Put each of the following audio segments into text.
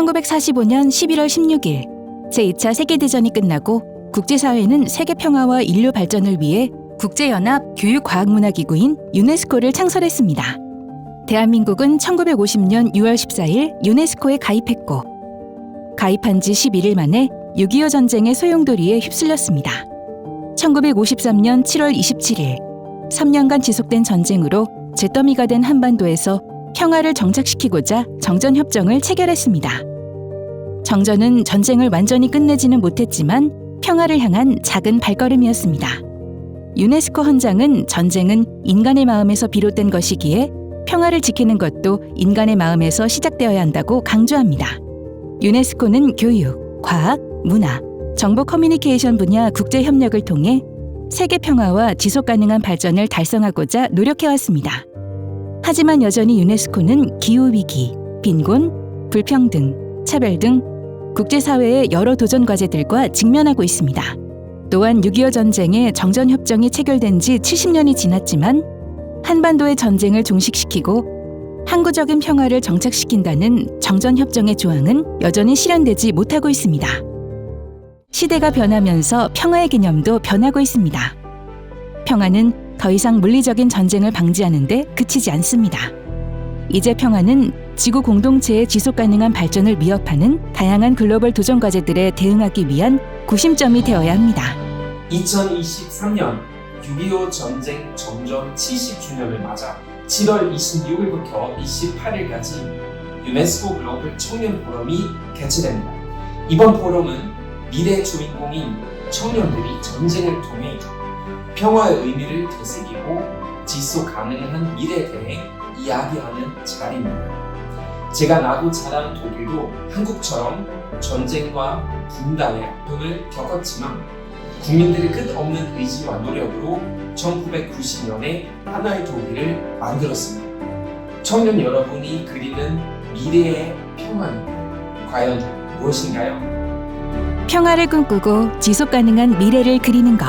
1945년 11월 16일 제2차 세계대전이 끝나고 국제사회는 세계 평화와 인류 발전을 위해 국제연합 교육과학문화기구인 유네스코를 창설했습니다. 대한민국은 1950년 6월 14일 유네스코에 가입했고 가입한 지 11일 만에 6.25 전쟁의 소용돌이에 휩쓸렸습니다. 1953년 7월 27일 3년간 지속된 전쟁으로 잿더미가 된 한반도에서 평화를 정착시키고자 정전협정을 체결했습니다. 정전은 전쟁을 완전히 끝내지는 못했지만 평화를 향한 작은 발걸음이었습니다. 유네스코 헌장은 전쟁은 인간의 마음에서 비롯된 것이기에 평화를 지키는 것도 인간의 마음에서 시작되어야 한다고 강조합니다. 유네스코는 교육, 과학, 문화, 정보 커뮤니케이션 분야 국제 협력을 통해 세계 평화와 지속 가능한 발전을 달성하고자 노력해왔습니다. 하지만 여전히 유네스코는 기후 위기, 빈곤, 불평등, 차별 등 국제사회의 여러 도전 과제들과 직면하고 있습니다. 또한 6.25 전쟁의 정전협정이 체결된 지 70년이 지났지만 한반도의 전쟁을 종식시키고 항구적인 평화를 정착시킨다는 정전협정의 조항은 여전히 실현되지 못하고 있습니다. 시대가 변하면서 평화의 개념도 변하고 있습니다. 평화는 더 이상 물리적인 전쟁을 방지하는데 그치지 않습니다. 이제 평화는 지구 공동체의 지속 가능한 발전을 위협하는 다양한 글로벌 도전 과제들에 대응하기 위한 구심점이 되어야 합니다. 2023년 6.25 전쟁 정전 70주년을 맞아 7월 26일부터 28일까지 유네스코 글로벌 청년 포럼이 개최됩니다. 이번 포럼은 미래 주인공인 청년들이 전쟁을 통해 평화의 의미를 되새기고 지속 가능한 미래에 대해 이야기하는 자리입니다. 제가 나고 자란 독일도 한국처럼 전쟁과 분단의 아픔을 겪었지만 국민들의 끝없는 의지와 노력으로 1990년에 하나의 독일을 만들었습니다. 청년 여러분이 그리는 미래의 평화는 과연 무엇인가요? 평화를 꿈꾸고 지속 가능한 미래를 그리는 것.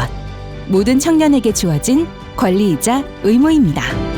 모든 청년에게 주어진 권리이자 의무입니다.